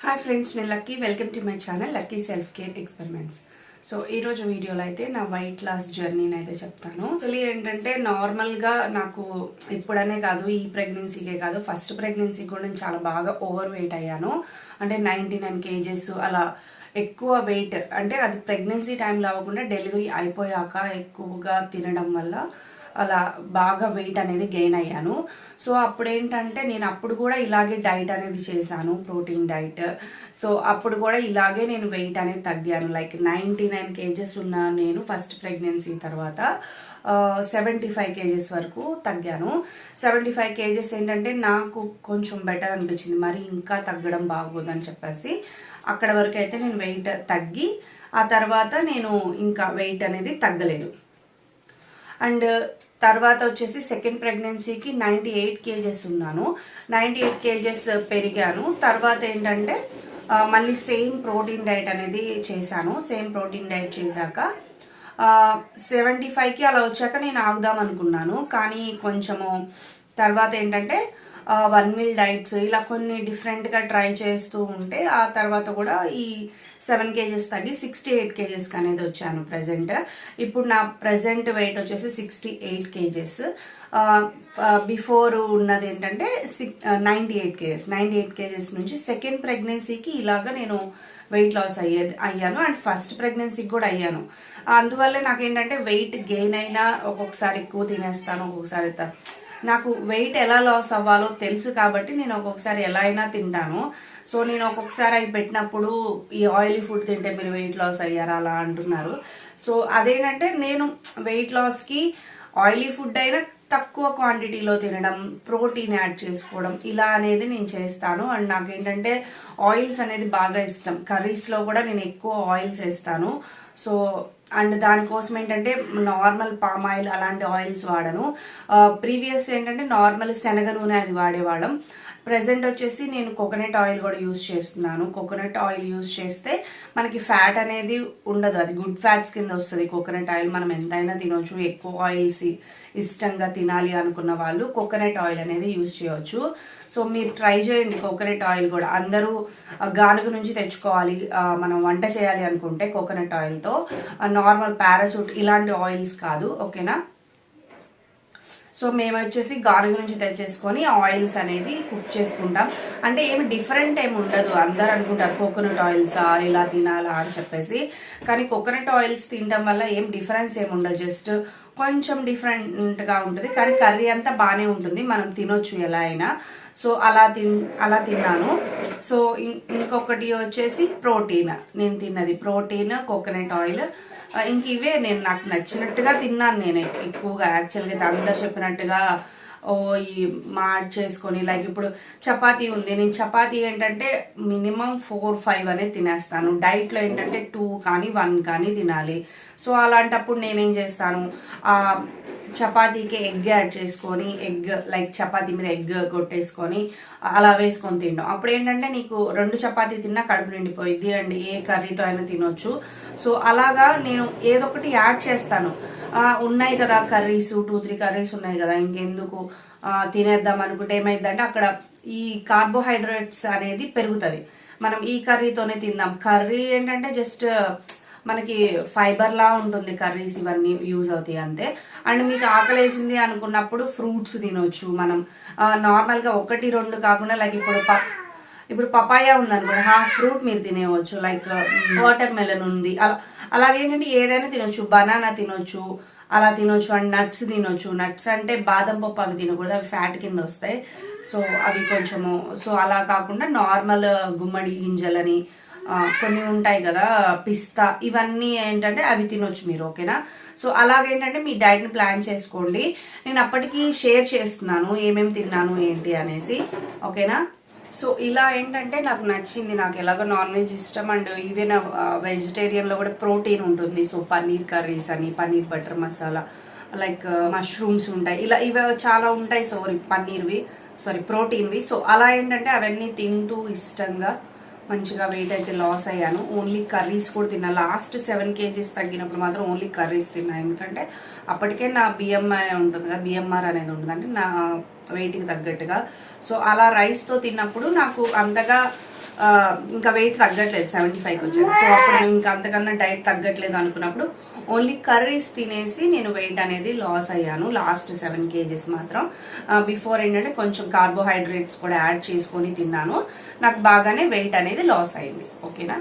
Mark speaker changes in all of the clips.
Speaker 1: Hi friends నేను Lucky welcome to my channel Lucky self care experiments so ఈరోజు వీడియోలో అయితే నా వెయిట్ లాస్ జర్నీని అయితే చెప్తాను. యాక్చువల్లీ ఏంటంటే నార్మల్గా నాకు ఇప్పుడనే కాదు ఈ ప్రెగ్నెన్సీకే కాదు ఫస్ట్ ప్రెగ్నెన్సీ కూడా నేను చాలా బాగా ఓవర్ వెయిట్ అయ్యాను. అంటే నైంటీ నైన్ కేజెస్ అలా ఎక్కువ వెయిట్ అంటే అది ప్రెగ్నెన్సీ టైంలో అవ్వకుండా డెలివరీ అయిపోయాక ఎక్కువగా తినడం వల్ల అలా బాగా వెయిట్ అనేది గెయిన్ అయ్యాను. సో అప్పుడు ఏంటంటే నేను అప్పుడు కూడా ఇలాగే డైట్ అనేది చేశాను ప్రోటీన్ డైట్ సో అప్పుడు కూడా ఇలాగే నేను వెయిట్ అనేది తగ్గాను. లైక్ నైంటీ నైన్ కేజెస్ ఉన్న నేను ఫస్ట్ ప్రెగ్నెన్సీ తర్వాత సెవెంటీ ఫైవ్ కేజెస్ వరకు తగ్గాను. సెవెంటీ ఫైవ్ కేజెస్ ఏంటంటే నాకు కొంచెం బెటర్ అనిపించింది. మరి ఇంకా తగ్గడం బాగోదని చెప్పేసి అక్కడ వరకు అయితే నేను వెయిట్ తగ్గి ఆ తర్వాత నేను ఇంకా వెయిట్ అనేది తగ్గలేదు. అండ్ తర్వాత వచ్చేసి సెకండ్ ప్రెగ్నెన్సీకి నైంటీ ఎయిట్ కేజెస్ ఉన్నాను. నైంటీ ఎయిట్ కేజెస్ పెరిగాను. తర్వాత ఏంటంటే మళ్ళీ సేమ్ ప్రోటీన్ డైట్ అనేది చేశాను. సేమ్ ప్రోటీన్ డైట్ చేశాక సెవెంటీ ఫైవ్కి అలా వచ్చాక నేను ఆగుదాం అనుకున్నాను. కానీ కొంచెము తర్వాత ఏంటంటే వన్ మీల్ డైట్స్ ఇలా కొన్ని డిఫరెంట్గా ట్రై చేస్తూ ఉంటే ఆ తర్వాత కూడా ఈ సెవెన్ కేజెస్ తగ్గి సిక్స్టీ ఎయిట్ కేజెస్కి అనేది వచ్చాను ప్రజెంట్ ఇప్పుడు నా ప్రజెంట్ వెయిట్ వచ్చేసి సిక్స్టీ ఎయిట్ కేజెస్ బిఫోర్ ఉన్నది ఏంటంటే sick ninety eight kgs ninety eight kgs నుంచి సెకండ్ ప్రెగ్నెన్సీకి ఇలాగా నేను వెయిట్ లాస్ అయ్యేది అయ్యాను. అండ్ ఫస్ట్ ప్రెగ్నెన్సీకి కూడా అయ్యాను. అందువల్ల నాకేంటంటే వెయిట్ గెయిన్ అయినా ఒక్కొక్కసారి ఎక్కువ తినేస్తాను ఒక్కొక్కసారి నాకు వెయిట్ ఎలా లాస్ అవ్వాలో తెలుసు కాబట్టి నేను ఒక్కొక్కసారి ఎలా అయినా తింటాను. సో నేను ఒక్కొక్కసారి అవి పెట్టినప్పుడు ఈ ఆయిలీ ఫుడ్ తింటే మీరు వెయిట్ లాస్ అయ్యారా అలా అంటున్నారు. సో అదేంటంటే నేను వెయిట్ లాస్కి ఆయిలీ ఫుడ్ అయినా తక్కువ క్వాంటిటీలో తినడం ప్రోటీన్ యాడ్ చేసుకోవడం ఇలా అనేది నేను చేస్తాను. అండ్ నాకు ఏంటంటే ఆయిల్స్ అనేది బాగా ఇష్టం. కర్రీస్లో కూడా నేను ఎక్కువ ఆయిల్స్ వేస్తాను. సో అండ్ దానికోసం ఏంటంటే నార్మల్ పామ్ ఆయిల్ అలాంటి ఆయిల్స్ వాడను. ప్రీవియస్ ఏంటంటే నార్మల్ శనగ నూనె అది వాడేవాళ్ళం. ప్రజెంట్ వచ్చేసి నేను కోకోనట్ ఆయిల్ కూడా యూస్ చేస్తున్నాను. కోకోనట్ ఆయిల్ యూస్ చేస్తే మనకి ఫ్యాట్ అనేది ఉండదు. అది గుడ్ ఫ్యాట్స్ కింద వస్తుంది. కోకోనట్ ఆయిల్ మనం ఎంతైనా తినొచ్చు. ఎక్కువ ఆయిల్స్ ఇష్టంగా తినాలి అనుకున్న వాళ్ళు కోకోనట్ ఆయిల్ అనేది యూస్ చేయవచ్చు సో మీరు ట్రై చేయండి కోకోనట్ ఆయిల్ కూడా. అందరూ గానుగు గానుగ నుంచి తెచ్చుకోవాలి. మనం వంట చేయాలి అనుకుంటే కోకోనట్ ఆయిల్తో. నార్మల్ పారాసూట్ ఇలాంటి ఆయిల్స్ కాదు ఓకేనా? సో మేము వచ్చేసి గానుగ నుంచి తెచ్చేసుకొని ఆయిల్స్ అనేది కుక్ చేసుకుంటాం. అంటే ఏమి డిఫరెంట్ ఏమి ఉండదు. అందరు అనుకుంటారు కోకోనట్ ఆయిల్సా ఇలా తినాలా అని చెప్పేసి. కానీ కోకోనట్ ఆయిల్స్ తినడం వల్ల ఏం డిఫరెన్స్ ఏమి ఉండదు. జస్ట్ కొంచెం డిఫరెంట్గా ఉంటుంది. కానీ కర్రీ అంతా బాగానే ఉంటుంది. మనం తినొచ్చు ఎలా అయినా. సో అలా తిన్ అలా తిన్నాను. సో ఇంకొకటి వచ్చేసి ప్రోటీన్. నేను తిన్నది ప్రోటీన్ కోకోనట్ ఆయిల్. ఇంక ఇవే నేను నాకు నచ్చినట్టుగా తిన్నాను నేను. ఎక్కువగా యాక్చువల్గా అయితే అందరు చెప్పినట్టుగా ఓ ఈ మాడ్ చేసుకొని లైక్ ఇప్పుడు చపాతీ ఉంది. నేను చపాతీ ఏంటంటే మినిమం ఫోర్ ఫైవ్ అనేది తినేస్తాను. డైట్లో ఏంటంటే టూ కానీ వన్ కానీ తినాలి. సో అలాంటప్పుడు నేనేం చేస్తాను? ఆ చపాతీకి ఎగ్ యాడ్ చేసుకొని ఎగ్ లైక్ చపాతీ మీద ఎగ్ కొట్టేసుకొని అలా వేసుకొని తినడం అప్పుడు ఏంటంటే నీకు రెండు చపాతీ తిన్నా కడుపు నిండిపోయింది అండ్ ఏ కర్రీతో అయినా తినొచ్చు. సో అలాగా నేను ఏదో ఒకటి యాడ్ చేస్తాను. ఉన్నాయి కదా కర్రీస్ టూ త్రీ కర్రీస్ ఉన్నాయి కదా ఇంకెందుకు? తినేద్దాం అనుకుంటే ఏమైందంటే అక్కడ ఈ కార్బోహైడ్రేట్స్ అనేది పెరుగుతుంది. మనం ఈ కర్రీతోనే తిందాం. కర్రీ ఏంటంటే జస్ట్ మనకి ఫైబర్ లా ఉంటుంది కర్రీస్ ఇవన్నీ యూజ్ అవుతాయి అంతే. అండ్ మీకు ఆకలేసింది అనుకున్నప్పుడు ఫ్రూట్స్ తినొచ్చు. మనం నార్మల్గా ఒకటి రెండు కాకుండా లైక్ ఇప్పుడు ప ఇప్పుడు పపాయ ఉందనుకోండి హాఫ్ ఫ్రూట్ మీరు తినేవచ్చు లైక్ వాటర్ మెలన్ ఉంది. అలా అలాగేంటంటే ఏదైనా తినొచ్చు. బనానా తినొచ్చు అలా తినొచ్చు. అండ్ నట్స్ తినొచ్చు. నట్స్ అంటే బాదం పప్పు అవి తినకూడదు. అవి ఫ్యాట్ కింద వస్తాయి. సో అవి కొంచెము సో అలా కాకుండా నార్మల్ గుమ్మడి గింజలని కొన్ని ఉంటాయి కదా పిస్తా ఇవన్నీ ఏంటంటే అవి తినొచ్చు మీరు ఓకేనా? సో అలాగేంటంటే మీ డైట్ని ప్లాన్ చేసుకోండి. నేను అప్పటికి షేర్ చేస్తున్నాను ఏమేమి తిన్నాను ఏంటి అనేసి ఓకేనా? సో ఇలా ఏంటంటే నాకు నచ్చింది. నాకు ఎలాగో నాన్ వెజ్ ఇష్టం అండ్ ఈవెన్ వెజిటేరియన్లో కూడా ప్రోటీన్ ఉంటుంది. సో పన్నీర్ కర్రీస్ అని paneer butter masala like mushrooms ఉంటాయి. ఇలా ఇవి చాలా ఉంటాయి. సారీ పన్నీర్వి సారీ ప్రోటీన్వి. సో అలా ఏంటంటే అవన్నీ తింటూ ఇష్టంగా మంచిగా వెయిట్ అయితే లాస్ అయ్యాను. ఓన్లీ కర్రీస్ కూడా తిన్నా. లాస్ట్ సెవెన్ కేజీస్ తగ్గినప్పుడు మాత్రం ఓన్లీ కర్రీస్ తిన్నా. ఎందుకంటే అప్పటికే నా బిఎంఐ ఉంటుంది కదా బిఎంఆర్ అనేది ఉంటుంది. అంటే నా వెయిట్కి తగ్గట్టుగా. సో అలా రైస్తో తిన్నప్పుడు నాకు అంతగా ఇంకా వెయిట్ తగ్గట్లేదు సెవెంటీ ఫైవ్కి వచ్చాను. సో అప్పుడు నేను ఇంకా అంతకన్నా డైట్ తగ్గట్లేదు అనుకున్నప్పుడు ఓన్లీ కర్రీస్ తినేసి నేను వెయిట్ అనేది లాస్ అయ్యాను లాస్ట్ సెవెన్ కేజెస్ మాత్రం. బిఫోర్ ఏంటంటే కొంచెం కార్బోహైడ్రేట్స్ కూడా యాడ్ చేసుకొని తిన్నాను. నాకు బాగానే వెయిట్ అనేది లాస్ అయింది ఓకేనా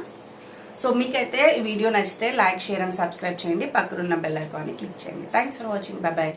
Speaker 1: సో మీకైతే ఈ వీడియో నచ్చితే లైక్ షేర్ అండ్ సబ్స్క్రైబ్ చేయండి. పక్కనున్న బెల్ ఐకాన్ని క్లిక్ చేయండి. Thanks for watching bye